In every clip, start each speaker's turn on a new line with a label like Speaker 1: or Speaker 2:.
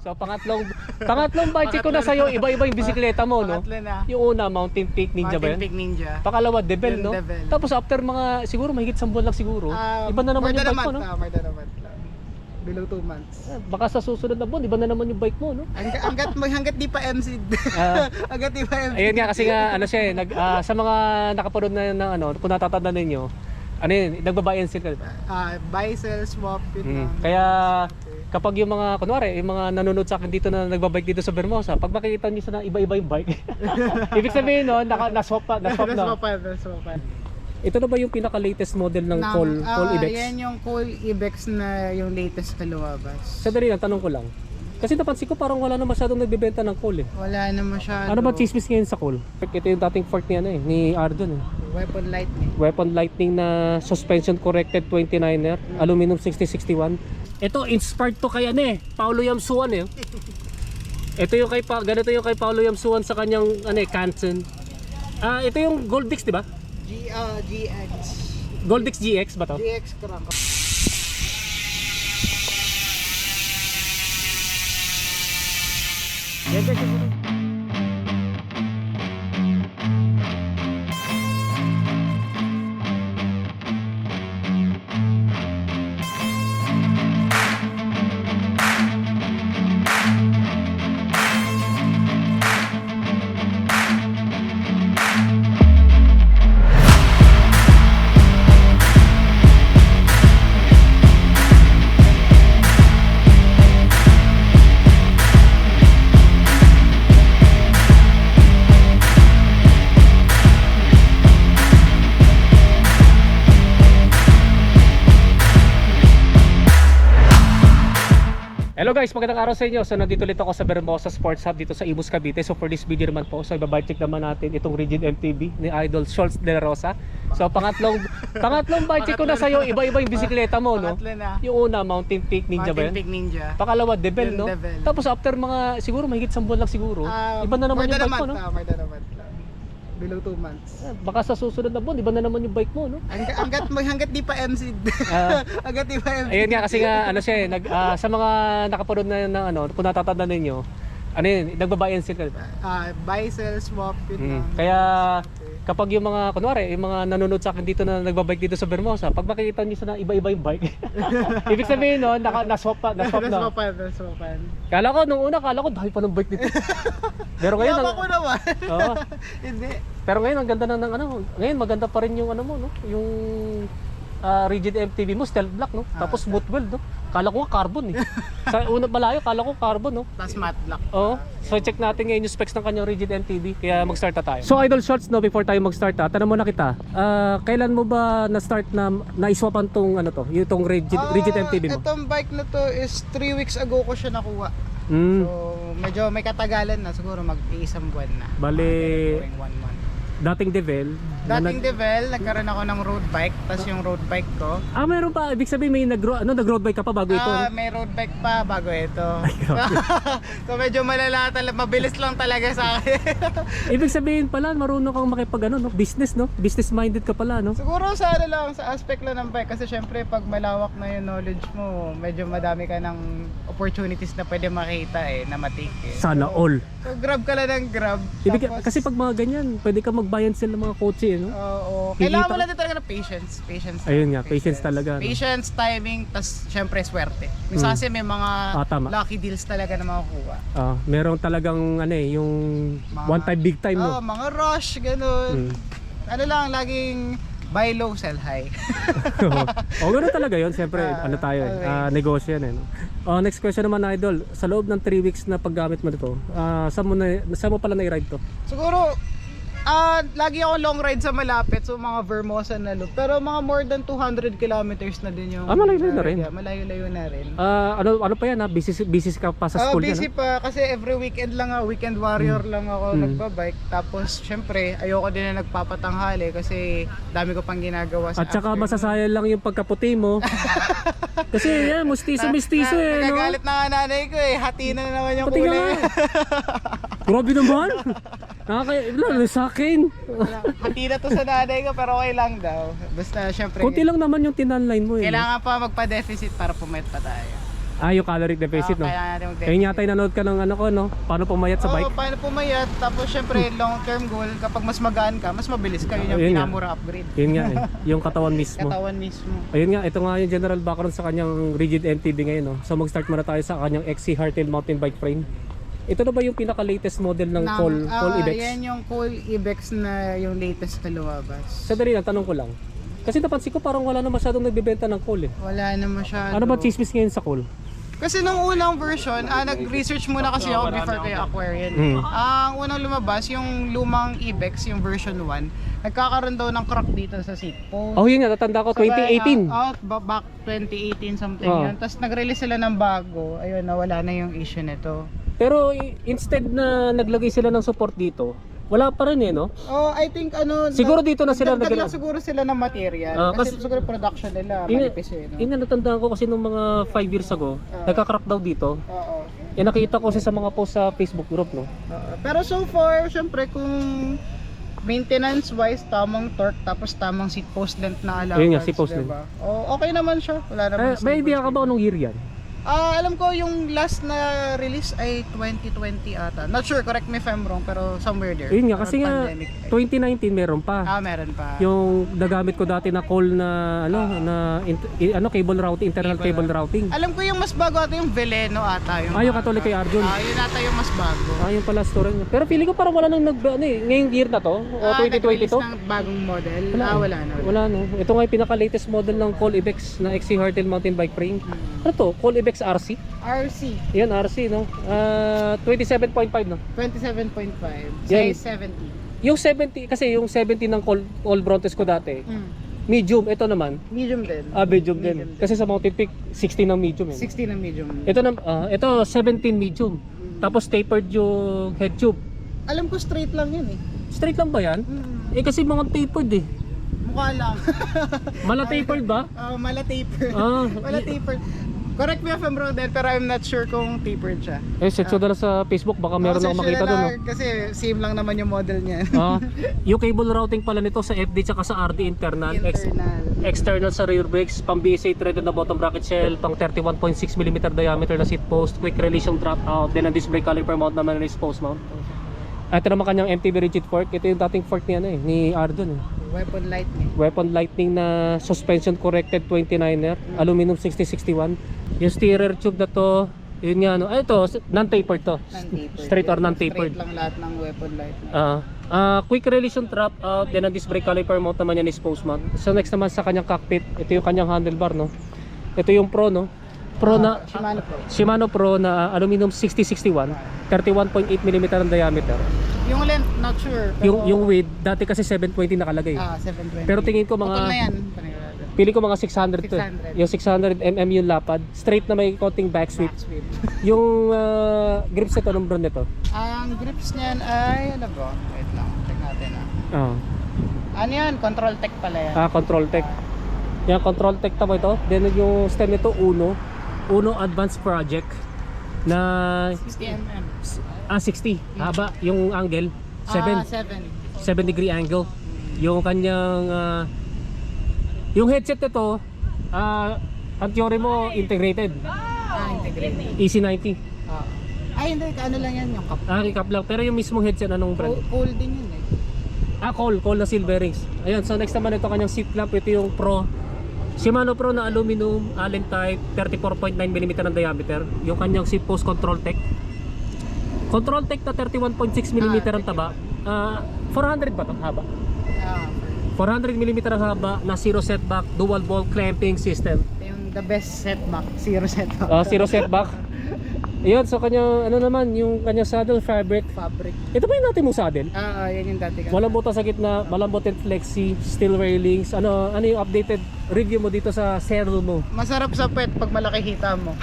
Speaker 1: So pangatlong pangatlong bike ko na sa'yo, iba-iba yung bisikleta mo, no?
Speaker 2: Pangatlo na.
Speaker 1: Yung una, Mountain Peak Ninja ba
Speaker 2: Mountain
Speaker 1: yun?
Speaker 2: Peak Ninja.
Speaker 1: Pakalawa, Devel,
Speaker 2: Yung
Speaker 1: no?
Speaker 2: Devel.
Speaker 1: Tapos after mga, siguro mahigit isang buwan lang siguro,
Speaker 2: Ah,
Speaker 1: iba na naman yung bike mo, no?
Speaker 2: ah, more than a month lang. Below 2 months.
Speaker 1: Ah, Baka sa susunod na buwan, iba na naman yung bike mo, no?
Speaker 2: Hanggat, hanggat, hanggat di pa MC.
Speaker 1: Ah.
Speaker 2: hanggat di pa MC.
Speaker 1: Ayun nga kasi nga ano siya eh, nag, ah, sa mga nakapanood na ng ano, kung natatandaan ninyo, ano yun, nagbabayan sila.
Speaker 2: Ah, buy, sell, swap, yun
Speaker 1: Mm. Kaya kapag yung mga kunwari, yung mga nanonood sa akin dito na nagbabike dito sa Vermosa, pag makikita niyo sa iba-iba yung bike. Ibig sabihin no, naka na-swap pa, na-swap na.
Speaker 2: Naswapan, naswapan.
Speaker 1: Ito na ba yung pinaka-latest model ng
Speaker 2: Ng-
Speaker 1: Call
Speaker 2: ah,
Speaker 1: Call Ibex?
Speaker 2: Yan yung Call Ibex na yung latest na lumabas.
Speaker 1: Sadali lang, tanong ko lang. Kasi napansin ko parang wala na masyadong nagbebenta ng Call eh.
Speaker 2: Wala na masyado.
Speaker 1: Ano ba chismis ngayon sa Call? Ito yung dating fork ni ano eh, ni Ardon eh.
Speaker 2: Weapon lightning.
Speaker 1: Weapon Lightning na suspension corrected 29er, aluminum 6061. Ito inspired to kay ano eh, Paulo Yamsuan eh. Ito yung kay pa, ganito yung kay Paulo Yamsuan sa kanyang ano eh, Kansen. Ah, ito yung Goldix, di ba?
Speaker 2: G, ah, GX.
Speaker 1: Goldix GX ba to?
Speaker 2: GX crank.
Speaker 1: Yan, yan, guys, magandang araw sa inyo. So nandito ulit ako sa Bermosa Sports Hub dito sa Imus Cavite. So for this video naman po, so ibabike check naman natin itong Rigid MTB ni Idol Schultz De La Rosa. So pangatlong pangatlong bike check ko na sa'yo, iba-iba yung bisikleta mo, no?
Speaker 2: Pangatlo na.
Speaker 1: Yung una, Mountain Peak Ninja ba
Speaker 2: Mountain
Speaker 1: yun?
Speaker 2: Peak Ninja.
Speaker 1: Pakalawa,
Speaker 2: Yung
Speaker 1: no?
Speaker 2: Devel.
Speaker 1: Tapos after mga, siguro mahigit isang buwan lang siguro,
Speaker 2: Ah,
Speaker 1: iba na naman
Speaker 2: more
Speaker 1: yung
Speaker 2: than a
Speaker 1: bike mo,
Speaker 2: month,
Speaker 1: no?
Speaker 2: ah, more than a month lang. Below 2 months.
Speaker 1: Ah, Baka sa susunod na buwan, iba na naman yung bike mo, no?
Speaker 2: Hanggat, hanggat, hanggat di pa MC.
Speaker 1: Ah.
Speaker 2: hanggat di pa MC.
Speaker 1: Ayun nga kasi nga ano siya eh, nag, ah, sa mga nakapanood na ng ano, kung natatandaan ninyo, ano yun, nagbabayan sila.
Speaker 2: Ah, buy, sell, swap, yun
Speaker 1: Mm. Kaya kapag yung mga kunwari, yung mga nanonood sa akin dito na nagbabike dito sa Vermosa, pag makikita niyo sa iba-iba yung bike. Ibig sabihin no, naka na-swap pa, na-swap na.
Speaker 2: Naswapan, naswapan.
Speaker 1: Kala ko nung una, kala ko dahil pa ng bike dito. Pero ngayon,
Speaker 2: Yaman
Speaker 1: ang,
Speaker 2: ko naman.
Speaker 1: Oo.
Speaker 2: Hindi.
Speaker 1: pero ngayon ang ganda na ng ano, ngayon maganda pa rin yung ano mo no, yung ah, rigid MTV mo, stealth black no.
Speaker 2: Ah,
Speaker 1: Tapos smooth weld no. Kala ko nga carbon eh. sa una malayo, kala ko carbon no.
Speaker 2: Tapos matte black.
Speaker 1: Oo. So check natin ngayon yung specs ng kanyang rigid MTB. Kaya mag-start na tayo. So idol shorts no before tayo mag-start ha. Tanong muna kita. Ah, kailan mo ba na-start na na-swapan tong ano to, yung tong rigid
Speaker 2: Ah,
Speaker 1: rigid MTB mo?
Speaker 2: Itong bike na to is 3 weeks ago ko siya nakuha.
Speaker 1: Mm.
Speaker 2: So, medyo may katagalan na. Siguro mag-iisang buwan na. Mga going one month.
Speaker 1: Dating Devel. na
Speaker 2: Dating
Speaker 1: nag-
Speaker 2: Devel, nagkaroon ako ng road bike. Tapos yung road bike ko,
Speaker 1: Ah, meron pa. Ibig sabihin may nag ano nag-road bike ka pa bago ito.
Speaker 2: ah, may road bike pa bago ito.
Speaker 1: grabe.
Speaker 2: so medyo malala talaga, mabilis lang talaga sa akin.
Speaker 1: Ibig sabihin pala marunong kang makipag ano, no? business no? Business minded ka pala no?
Speaker 2: Siguro sa ano lang, sa aspect lang ng bike. Kasi syempre pag malawak na yung knowledge mo, medyo madami ka ng opportunities na pwede makita eh, na matake eh.
Speaker 1: Sana all.
Speaker 2: So grab ka lang ng grab.
Speaker 1: Ibig,
Speaker 2: Tapos-
Speaker 1: kasi pag mga ganyan, pwede ka magbayan sila ng mga kotse, eh, no?
Speaker 2: Oo.
Speaker 1: Kikita
Speaker 2: Kailangan mo lang din talaga ng patience. Patience.
Speaker 1: Ayun nga, patience talaga, no?
Speaker 2: Patience, timing, tas syempre swerte. Minsan
Speaker 1: Mm.
Speaker 2: kasi may mga
Speaker 1: Ah, tama.
Speaker 2: lucky deals talaga na makukuha.
Speaker 1: Ah, merong talagang ano eh, yung
Speaker 2: Mga-
Speaker 1: one time big time
Speaker 2: Oo,
Speaker 1: no.
Speaker 2: mga rush, ganun.
Speaker 1: Mm.
Speaker 2: Ano lang, laging buy low, sell high.
Speaker 1: o ganoon talaga 'yon, siyempre
Speaker 2: Ah,
Speaker 1: ano tayo eh, ah, negosyo yan eh. No? Oh, next question naman idol, sa loob ng 3 weeks na paggamit mo nito, ah saan mo na saan mo pala na-ride to?
Speaker 2: Siguro, ah lagi ako long ride sa malapit, so mga Vermosa na loop. Pero mga more than 200 kilometers na din yung...
Speaker 1: Ah, malayo na rin.
Speaker 2: Yeah, malayo-layo na rin.
Speaker 1: Ah, ano ano pa yan ha? Busy busy ka pa sa
Speaker 2: Ah,
Speaker 1: school
Speaker 2: busy
Speaker 1: yan.
Speaker 2: pa kasi every weekend lang ako, weekend warrior lang ako
Speaker 1: Mm.
Speaker 2: nagbabike. Tapos syempre, ayoko din na nagpapatanghali kasi dami ko pang ginagawa sa
Speaker 1: At saka masasayang lang yung pagkaputi mo. Kasi yan, mustiso mistiso
Speaker 2: Na-
Speaker 1: eh, no?
Speaker 2: Nagagalit na nga nanay ko eh, hati na naman yung
Speaker 1: Pati
Speaker 2: kulay.
Speaker 1: nga. Grabe naman. Nakakaya, lalo sa akin.
Speaker 2: hati na to sa nanay ko pero okay lang daw. Basta syempre,
Speaker 1: Konti lang naman yung tinanline mo eh. no?
Speaker 2: kailangan pa magpa-deficit para pumayat pa tayo.
Speaker 1: Ah, yung caloric deficit, no?
Speaker 2: Ah, kailangan natin mag-deficit.
Speaker 1: Ayun yata nanood ka ng ano ko, no? Paano pumayat sa
Speaker 2: Oo,
Speaker 1: bike?
Speaker 2: paano pumayat. Tapos syempre, long-term goal, kapag mas magaan ka, mas mabilis ka. Yun yung
Speaker 1: Ayun nga.
Speaker 2: pinamura upgrade.
Speaker 1: Yun nga eh, yung katawan mismo.
Speaker 2: Katawan mismo.
Speaker 1: Ayun nga, ito nga yung general background sa kanyang rigid MTB ngayon, no? So mag-start muna tayo sa kanyang XC Hardtail mountain bike frame. Ito na ba yung pinaka-latest model ng
Speaker 2: Ng-
Speaker 1: Col, Col
Speaker 2: ah,
Speaker 1: Ibex?
Speaker 2: Yan yung Col Ibex na yung latest na lumabas.
Speaker 1: Sa dali lang, tanong ko lang. Kasi napansin ko parang wala na masyadong nagbebenta ng Col eh.
Speaker 2: Wala na masyado.
Speaker 1: Ano ba chismis ngayon sa Col?
Speaker 2: Kasi nung unang version, ah, nag-research muna kasi ako before kay Aquarian.
Speaker 1: Mm.
Speaker 2: Ang unang lumabas, yung lumang Ibex, yung version 1, nagkakaroon daw ng crack dito sa seat post.
Speaker 1: Oh yun nga, tatanda ko, 2018.
Speaker 2: Ah, oh, ba- back 2018 something
Speaker 1: Oh.
Speaker 2: yun. Tapos nag-release sila ng bago. Ayun, nawala na yung issue nito.
Speaker 1: Pero instead na naglagay sila ng support dito, wala pa rin eh, no?
Speaker 2: Oh, I think ano...
Speaker 1: Siguro dito na sila nag-
Speaker 2: lang siguro sila ng material.
Speaker 1: Ah,
Speaker 2: kasi,
Speaker 1: kasi-
Speaker 2: siguro production nila,
Speaker 1: Yun,
Speaker 2: manipis eh. No?
Speaker 1: yun natandaan ko kasi nung mga 5 years ago,
Speaker 2: Ah.
Speaker 1: nagka-crack daw dito.
Speaker 2: Oo.
Speaker 1: Eh nakita ko kasi sa mga post sa Facebook group, no?
Speaker 2: Oo. pero so far, syempre kung maintenance wise tamang torque tapos tamang seat post length na allowance.
Speaker 1: Ayun nga, seat post
Speaker 2: diba? Oh, okay naman siya. Wala
Speaker 1: Eh,
Speaker 2: naman.
Speaker 1: may idea ka ba anong year yan?
Speaker 2: Ah, alam ko yung last na release ay 2020 ata. Not sure, correct me if I'm wrong, pero somewhere there.
Speaker 1: Yun nga, kasi nga
Speaker 2: pandemic.
Speaker 1: 2019 meron pa.
Speaker 2: Ah, meron pa.
Speaker 1: Yung nagamit ko dati na call na ano na int- i- ano cable routing, internal
Speaker 2: Cable
Speaker 1: cable routing.
Speaker 2: Alam ko yung mas bago ata yung Veleno ata. Yung
Speaker 1: Ah, yung katulad kay Arjun.
Speaker 2: Ah, yun ata yung mas bago.
Speaker 1: Ah, yung pala story niya. Pero feeling ko parang wala nang nag ano eh, ngayong year na to o
Speaker 2: Ah,
Speaker 1: 2020 to.
Speaker 2: nag-release ng bagong model.
Speaker 1: Wala,
Speaker 2: ah, wala na.
Speaker 1: Wala no. Ito nga yung pinaka-latest model ng Call Ibex na XC Hardtail mountain bike frame.
Speaker 2: Hmm.
Speaker 1: Ano to? Call Ibex RC?
Speaker 2: RC,
Speaker 1: Yan RC no. Ah, 27.5 no.
Speaker 2: 27.5.
Speaker 1: Yan.
Speaker 2: Size 70.
Speaker 1: Yung 70 kasi yung 70 ng Call All Brontes ko dati,
Speaker 2: Mm.
Speaker 1: medium ito naman.
Speaker 2: Medium din.
Speaker 1: Ah, medium din.
Speaker 2: Medium din.
Speaker 1: Kasi sa Mountain Peak 16 ng medium eh.
Speaker 2: 60 na medium.
Speaker 1: Ito na ah, ito 17 medium. Tapos tapered yung head tube.
Speaker 2: Alam ko straight lang yun eh.
Speaker 1: Straight lang ba yan?
Speaker 2: Mm.
Speaker 1: Eh kasi mga tapered eh.
Speaker 2: Mukha lang.
Speaker 1: Mala tapered ba?
Speaker 2: Ah, mala tapered.
Speaker 1: Ah,
Speaker 2: Mala tapered. Correct me if I'm wrong din, pero I'm not sure kung tapered siya.
Speaker 1: Eh, search na lang sa Facebook, baka meron
Speaker 2: Oh, search
Speaker 1: makita doon.
Speaker 2: lang, Kasi same lang naman yung model niya.
Speaker 1: Ah, yung cable routing pala nito sa FD tsaka sa RD internal, ex-
Speaker 2: Internal.
Speaker 1: external sa rear brakes, pang BSA threaded na bottom bracket shell, pang 31.6mm diameter na seat post, quick release yung drop out, then ang disc brake caliper mount naman is post mount. Ito naman kanyang MTB rigid fork, ito yung dating fork ni ano eh, ni Ardon eh.
Speaker 2: Weapon lightning.
Speaker 1: Weapon lightning na suspension corrected 29er, aluminum 6061. Yung steerer tube na to, yun nga ano, ah, ito, non-tapered to.
Speaker 2: Non-tapered.
Speaker 1: Straight or non-tapered.
Speaker 2: Straight lang lahat ng weapon lightning.
Speaker 1: Ah, ah, quick release yung trap out, then ang disc brake caliper mount naman yan is post mount. So next naman sa kanyang cockpit, ito yung kanyang handlebar no. Ito yung Pro no. Pro na
Speaker 2: Shimano Pro.
Speaker 1: Shimano Pro na aluminum 6061, 31.8mm ang diameter.
Speaker 2: Yung length, not sure. Pero,
Speaker 1: Yung yung width dati kasi 720 nakalagay.
Speaker 2: Ah, 720.
Speaker 1: Pero tingin ko
Speaker 2: Putol na
Speaker 1: mga
Speaker 2: yan.
Speaker 1: pili ko mga 600 to. eh.
Speaker 2: 600.
Speaker 1: Yung 600 mm yung lapad, straight na may konting back sweep.
Speaker 2: Back sweep.
Speaker 1: Yung ah, grips nito ng brand nito.
Speaker 2: Ang grips niyan ay, ano ba? Wait lang, check natin ah.
Speaker 1: Ah.
Speaker 2: Ano yan? Control tech pala yan.
Speaker 1: Ah, control tech. Yan, control tech tamo ito. Then yung stem nito, Uno. Uno Advanced Project na
Speaker 2: 60mm.
Speaker 1: ah, 60. Haba yung angle. 7.
Speaker 2: Ah, 7.
Speaker 1: 7 degree angle. Yung kanyang ah, yung headset nito, ah, ang theory mo integrated.
Speaker 2: Ah, integrated.
Speaker 1: EC90.
Speaker 2: Ah. Ay, hindi. Ano lang yan yung cup.
Speaker 1: Ah, recap lang. Pero yung mismong headset anong brand?
Speaker 2: Cold, cold din yun eh.
Speaker 1: Ah, call, call na silverings. Ayun, so next naman ito kanyang seat clamp, ito yung Pro. Shimano Pro na aluminum, Allen type, 34.9mm ang diameter. Yung kanyang seat post control tech. Control tech na 31.6mm ang taba. Ah, 400 ba 'to haba?
Speaker 2: Ah,
Speaker 1: 400mm ang haba na zero setback, dual ball clamping system.
Speaker 2: yung the best setback. Zero setback.
Speaker 1: Ah, zero setback. Ayun, so kanyang ano naman, yung kanyang saddle fabric.
Speaker 2: Fabric.
Speaker 1: Ito ba yung natin mong saddle?
Speaker 2: Ah, ah, yan yung dati ka.
Speaker 1: Malambot sa gitna, malambot and flexi, steel railings. Ano ano yung updated review mo dito sa saddle mo?
Speaker 2: Masarap sa pet pag malaki hita mo.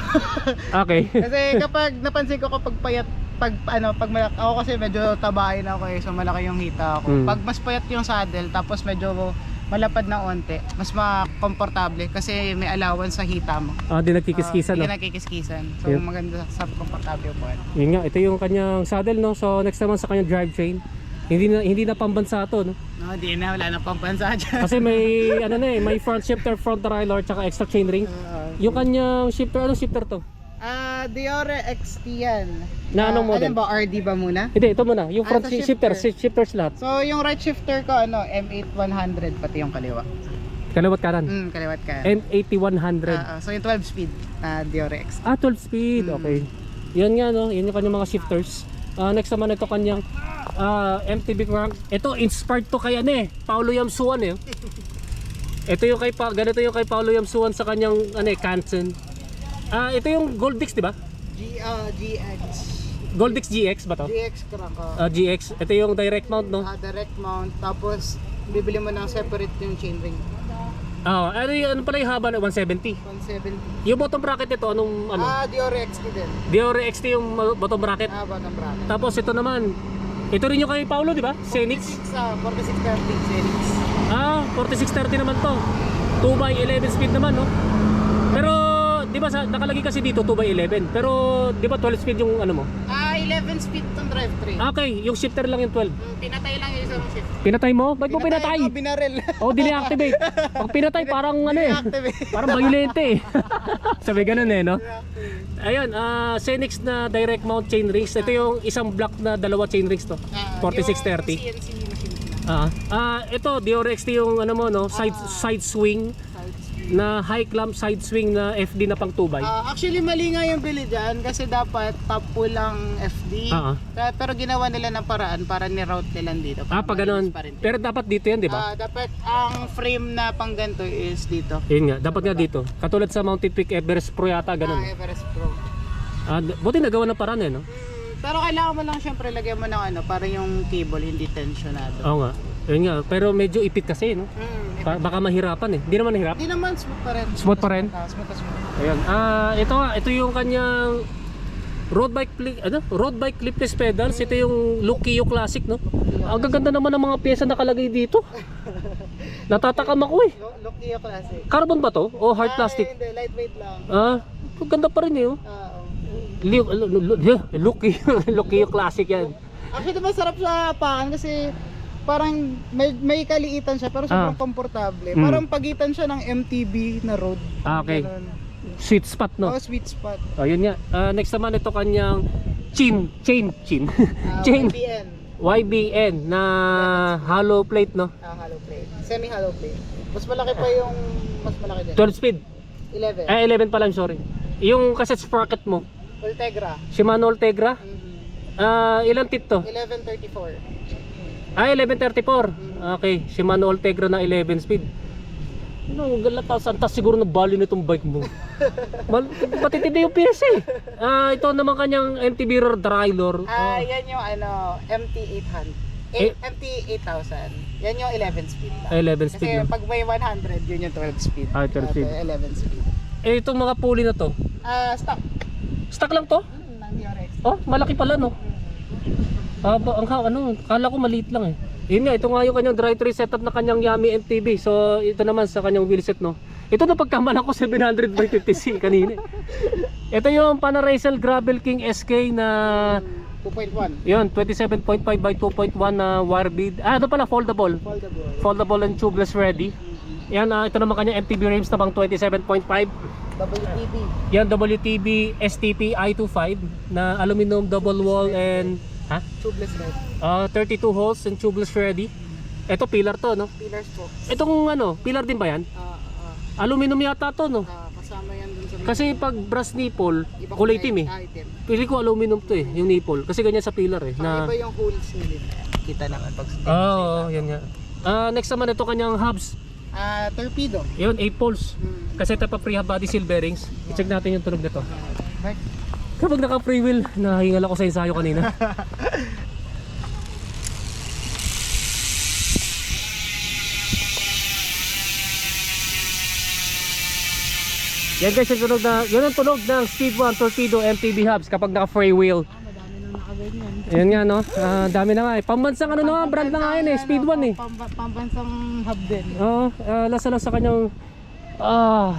Speaker 1: Okay.
Speaker 2: kasi kapag napansin ko kapag payat pag ano pag malaki ako kasi medyo tabain ako eh so malaki yung hita ako.
Speaker 1: Mm.
Speaker 2: Pag mas payat yung saddle tapos medyo malapad na onte, mas makomportable kasi may allowance sa hita mo.
Speaker 1: Ah, di nagkikiskisan, no?
Speaker 2: Hindi ka nakikiskisan. So
Speaker 1: Yep.
Speaker 2: maganda sa komportable po.
Speaker 1: Yun nga, ito yung kanyang saddle, no? So, next naman sa kanyang drivetrain. Hindi na hindi na pambansa to, no?
Speaker 2: No, di na wala na pampansa dyan.
Speaker 1: Kasi may ano na eh, may front shifter, front derailleur, tsaka extra chain ring.
Speaker 2: Ah,
Speaker 1: Yung kanyang shifter, ano shifter to?
Speaker 2: Ah, Diore XT yan.
Speaker 1: Na anong
Speaker 2: Ah,
Speaker 1: model?
Speaker 2: Ano ba, RD ba muna?
Speaker 1: Hindi, ito muna. Yung
Speaker 2: Ah,
Speaker 1: front
Speaker 2: sa
Speaker 1: shi-
Speaker 2: shifter.
Speaker 1: shifter, shi- shifters lahat.
Speaker 2: So, yung right shifter ko, ano, M8100, pati yung kaliwa.
Speaker 1: Kaliwat kanan.
Speaker 2: Hmm, kaliwat ka.
Speaker 1: M8100.
Speaker 2: Ah, ah, so, yung 12 speed, ah, Diore XT.
Speaker 1: Ah, 12 speed.
Speaker 2: Mm.
Speaker 1: Okay. Yan nga, no? Yan yung kanyang mga shifters. Ah, next naman ito kanyang ah, MTB crank. Ito, inspired to kay ano eh. Paulo Yamsuan eh. Ito yung kay pa, ganito yung kay Paulo Yamsuan sa kanyang ano eh, Kansen. Ah, ito yung Goldix, di ba?
Speaker 2: G, ah, GX.
Speaker 1: Goldix GX ba to?
Speaker 2: GX crank ko.
Speaker 1: Ah, GX. Ito yung direct mount, no?
Speaker 2: Ah, direct mount, tapos bibili mo ng separate yung chainring.
Speaker 1: Ah, ano, yung, ano pala yung haba na 170?
Speaker 2: 170.
Speaker 1: Yung bottom bracket nito, anong ano?
Speaker 2: Ah, Diore XT din.
Speaker 1: Dior XT yung bottom bracket.
Speaker 2: Ah, bottom bracket.
Speaker 1: Tapos ito naman, ito rin yung kay Paulo, di ba? Xenix.
Speaker 2: 46, ah, 4630 Xenix.
Speaker 1: Ah, 4630 naman to. 2 by 11 speed naman, no? Pero, di ba sa, nakalagay kasi dito 2 by 11. Pero, di ba 12 speed yung ano mo?
Speaker 2: Ah, 11 speed tong drivetrain.
Speaker 1: Ah, Okay, yung shifter lang yung 12.
Speaker 2: Mm, pinatay lang yung isang shift.
Speaker 1: Pinatay mo? Ba't mo pinatay?
Speaker 2: Oh, binaril.
Speaker 1: Oh, deactivate. Pag pinatay, parang ano eh. Parang violente eh. Sabi ganun eh, no? Ayun, ah, Xenix na direct mount chain rings. Ito yung isang block na dalawa chain rings to.
Speaker 2: Ah,
Speaker 1: 4630.
Speaker 2: Yung CNC machine.
Speaker 1: Ah, ah, ito Dior XT yung ano mo no, side side swing
Speaker 2: Side.
Speaker 1: Na high clamp side swing na FD na pang 2 by.
Speaker 2: Ah, actually mali nga yung bili dyan kasi dapat top pull lang FD.
Speaker 1: Ah, ah.
Speaker 2: Kaya- Pero ginawa nila ng paraan para ni-route nila dito.
Speaker 1: Ah, pag ganun.
Speaker 2: pa.
Speaker 1: Pero dapat dito 'yan, di ba?
Speaker 2: Ah, dapat ang frame na pang ganito is dito.
Speaker 1: Yun nga, dapat nga dito. Katulad sa Mounted Peak Everest Pro yata ganun.
Speaker 2: Ah, Everest Pro.
Speaker 1: Ah, buti nagawa ng paraan eh, no?
Speaker 2: Mm, pero kailangan mo lang syempre lagyan mo ng ano para yung cable hindi tensionado.
Speaker 1: Oo nga. Yun nga, pero medyo ipit kasi, no?
Speaker 2: Mm,
Speaker 1: Pa- baka mahirapan eh. Hindi naman mahirap.
Speaker 2: Hindi naman smooth pa rin.
Speaker 1: Smooth pa rin?
Speaker 2: Ah, smooth na smooth.
Speaker 1: Ayun. Ah, ito nga, ito yung kanyang road bike pli- ano? Road bike clipless pedals. Ito yung Lukio Classic, no? Ang gaganda naman ng mga pyesa nakalagay dito. Natatakam ako eh.
Speaker 2: Lo- Look classic.
Speaker 1: Carbon ba to? O hard
Speaker 2: Ah,
Speaker 1: plastic?
Speaker 2: hindi, lightweight lang.
Speaker 1: Ah, ang ganda pa rin eh. Oh.
Speaker 2: Ah, oh.
Speaker 1: Lu- Lukio, Lukio Classic yan.
Speaker 2: Actually, masarap sa apakan kasi parang may, may kaliitan siya pero sobrang
Speaker 1: Ah.
Speaker 2: komportable.
Speaker 1: Mm.
Speaker 2: Parang pagitan siya ng MTB na road.
Speaker 1: Ah, okay.
Speaker 2: Ganun.
Speaker 1: Sweet spot, no?
Speaker 2: Oh, sweet spot.
Speaker 1: Ayun nga. Ah, next naman ito kanyang chin, chain, chin.
Speaker 2: Ah,
Speaker 1: chain
Speaker 2: YBN.
Speaker 1: YBN na hollow plate, no?
Speaker 2: Ah, hollow plate. Semi-hollow plate. Mas malaki pa yung mas malaki din.
Speaker 1: 12 speed.
Speaker 2: 11.
Speaker 1: Eh, 11 pa lang, sorry. Yung cassette sprocket mo,
Speaker 2: Ultegra.
Speaker 1: Shimano Ultegra.
Speaker 2: Mhm.
Speaker 1: Ah, ilang tit to?
Speaker 2: 1134.
Speaker 1: Ah, 1134. Okay, Shimano Ultegra na 11 speed. No, galata santas siguro na value nitong bike mo. Mal matitindi yung PS eh. Ah, ito naman kanyang MTB rear derailleur.
Speaker 2: Ah, yan yung ano, MT800.
Speaker 1: Eh-
Speaker 2: Eh, MT8000. Yan yung 11 speed lang.
Speaker 1: Ah, 11
Speaker 2: Kasi
Speaker 1: speed lang.
Speaker 2: pag may 100, yun yung 12 speed.
Speaker 1: Ah, 12 speed.
Speaker 2: Ito, 11 speed.
Speaker 1: Eh, itong mga pulley na to.
Speaker 2: Ah, stop.
Speaker 1: Stock lang to?
Speaker 2: Hmm, ng DRX.
Speaker 1: Oh, malaki pala no. Ah, ba, ang ha- ano, kala ko maliit lang eh. Yun nga, ito nga yung kanyang dry tray setup na kanyang Yami MTB. So, ito naman sa kanyang wheelset, no. Ito na pagkamalan ko 700 by 50C kanina. ito yung Panaracer Gravel King SK na
Speaker 2: 2.1.
Speaker 1: yun, 27.5 by 2.1 na wire bead. Ah, ito pala foldable.
Speaker 2: Foldable.
Speaker 1: Foldable and tubeless ready. Yan, ah, ito naman kanyang MTB rims na pang 27.5.
Speaker 2: WTB.
Speaker 1: Yan, WTB STP i25 na aluminum double wall and ha?
Speaker 2: Tubeless red.
Speaker 1: Ah, 32 holes and tubeless ready. Ito pillar to, no?
Speaker 2: Pillar spokes.
Speaker 1: Itong ano, pillar din ba yan?
Speaker 2: Ah, ah,
Speaker 1: Aluminum yata to, no?
Speaker 2: ah, kasama yan dun sa
Speaker 1: Kasi pag brass nipple,
Speaker 2: Iba
Speaker 1: kulay itim eh.
Speaker 2: Item.
Speaker 1: Pili ko aluminum to eh, yung nipple. Kasi ganyan sa pillar eh.
Speaker 2: Na...
Speaker 1: Na,
Speaker 2: Iba yung holes nila. Kita naman pag sa
Speaker 1: Oo, oh, yan nga. Ah, next naman ito kanyang hubs.
Speaker 2: Ah, torpedo.
Speaker 1: Yun, 8 poles.
Speaker 2: Hmm.
Speaker 1: Kasi ito pa free hub body seal bearings. I-check natin yung tunog nito.
Speaker 2: Back.
Speaker 1: Kapag naka free wheel, nahingal ako sa ensayo kanina. Yan guys, yung tunog na, yun ang tunog ng Speed 1 Torpedo MTB hubs kapag naka free wheel.
Speaker 2: Madami nang nakaganyan.
Speaker 1: Yan nga no, Ah, dami na nga eh. Pambansang ano na nga, brand na nga yun eh, Speed 1 eh.
Speaker 2: Pamba- Pambansang hub din.
Speaker 1: Oo, uh, lasa lang sa kanyang ah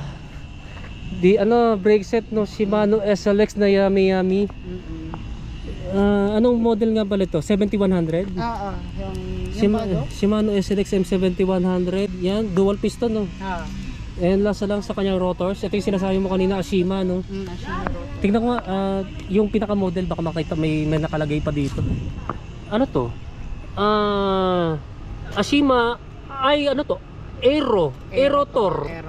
Speaker 1: di ano brake set no Shimano SLX na yummy.
Speaker 2: Mm-mm.
Speaker 1: Ah, anong model nga pala ito? 7100?
Speaker 2: Ah, ah. Yung, yung
Speaker 1: Shima-? Shimano SLX M7100. Yan, dual piston no.
Speaker 2: Ah.
Speaker 1: And last na lang sa kanyang rotors. Ito yung sinasabi mo kanina, Ashima, no?
Speaker 2: Mm, Ashima
Speaker 1: Tingnan ko nga, ah, yung pinaka-model, baka makita may, may nakalagay pa dito. Ano to? Ah, Ashima, ay ano to? Aero, Aerotor.
Speaker 2: Aero.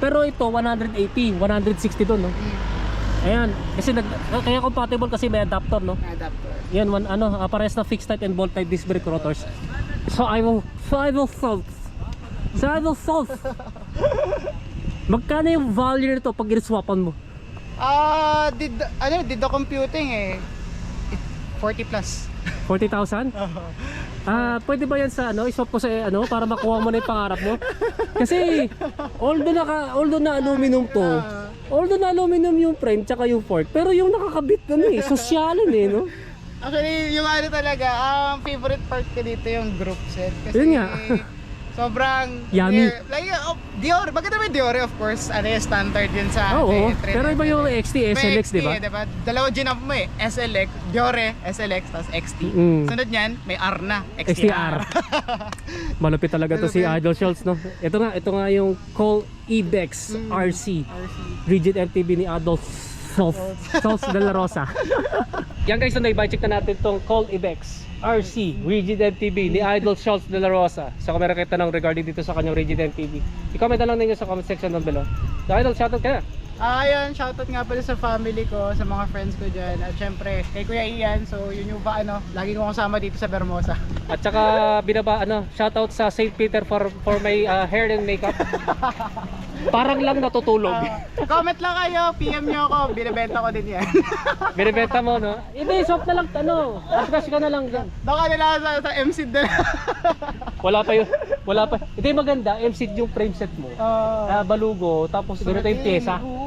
Speaker 1: Pero ito 180, 160 doon, no?
Speaker 2: Mm,
Speaker 1: Ayan, kasi nag, kaya compatible kasi may adapter, no?
Speaker 2: adapter.
Speaker 1: Yan, one, ano, uh, parehas na fixed type and bolt type disc brake rotors. So I will, so I will solve. So I will solve. Magkano yung value nito pag iniswapan mo?
Speaker 2: Ah, did ano, did the computing eh. It- 40 plus.
Speaker 1: 40,000? Ah, pwede ba yan sa ano, iswap ko sa eh, ano para makuha mo na yung pangarap mo? Kasi although naka although na aluminum to, although na aluminum yung frame tsaka yung fork, pero yung nakakabit na eh, sosyalan eh, no?
Speaker 2: Actually, yung ano talaga, ang favorite part ko dito yung group set. Kasi
Speaker 1: Yun nga.
Speaker 2: Sobrang...
Speaker 1: Yummy.
Speaker 2: Like, oh, Dior, maganda ba Dior? Of course, ano yung standard yun sa...
Speaker 1: Oo,
Speaker 2: trend
Speaker 1: pero iba yung XT, SLX, di ba?
Speaker 2: eh, diba? Dalawa ginamp mo eh. SLX, Diore, SLX, tapos XT.
Speaker 1: Mm.
Speaker 2: Sunod niyan, may R na.
Speaker 1: XTR. Malupit talaga to si Idol Schultz, no? Ito nga, ito nga yung Call Ebex
Speaker 2: Mm.
Speaker 1: RC.
Speaker 2: RC.
Speaker 1: Rigid MTB ni Adolf Schultz, Schultz de la Rosa. Yan guys, so check na natin tong Call Ebex RC Rigid MTB ni Idol Schultz de la Rosa. So kung meron kayo tanong regarding dito sa kanyang Rigid MTB, i-comment na lang ninyo sa comment section down below. So Idol, shoutout ka na.
Speaker 2: Ah, ayun, shoutout nga pala sa family ko, sa mga friends ko dyan. At syempre, kay Kuya Ian, so yun yung ba, ano, lagi ko kasama dito sa Bermosa.
Speaker 1: At saka binaba ano, shoutout sa St. Peter for for my uh, hair and makeup. Parang lang natutulog.
Speaker 2: Ah, comment lang kayo, PM nyo ako, binibenta ko din yan.
Speaker 1: Binibenta mo, no? Hindi, swap na lang, ano, advertise ka na lang dyan.
Speaker 2: Baka nila sa, sa MC din.
Speaker 1: Wala pa yun, wala pa. Hindi maganda, MC yung frame set mo.
Speaker 2: Ah,
Speaker 1: Ah, balugo, tapos ganito yung pyesa.
Speaker 2: Ang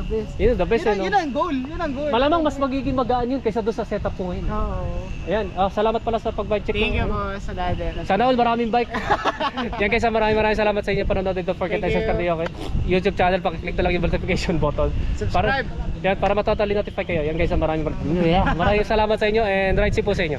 Speaker 2: the best.
Speaker 1: Yun, the best
Speaker 2: yun,
Speaker 1: yun,
Speaker 2: ang- yun
Speaker 1: no?
Speaker 2: ang goal, yun ang goal.
Speaker 1: Malamang mas magiging magaan yun kaysa doon sa setup ko ngayon.
Speaker 2: Oo.
Speaker 1: Ayan, ah, salamat pala sa pag-bike check.
Speaker 2: Thank you
Speaker 1: ng-
Speaker 2: po sa dada.
Speaker 1: Sana all maraming bike. Yan guys, maraming maraming salamat sa inyo panonood. Don't forget to
Speaker 2: Thank you.
Speaker 1: subscribe to okay? YouTube channel. Pakiclick na lang yung notification button.
Speaker 2: Subscribe.
Speaker 1: Para, yan, para matotally notify kayo. Yan guys, maraming maraming, maraming salamat sa inyo and right po sa inyo.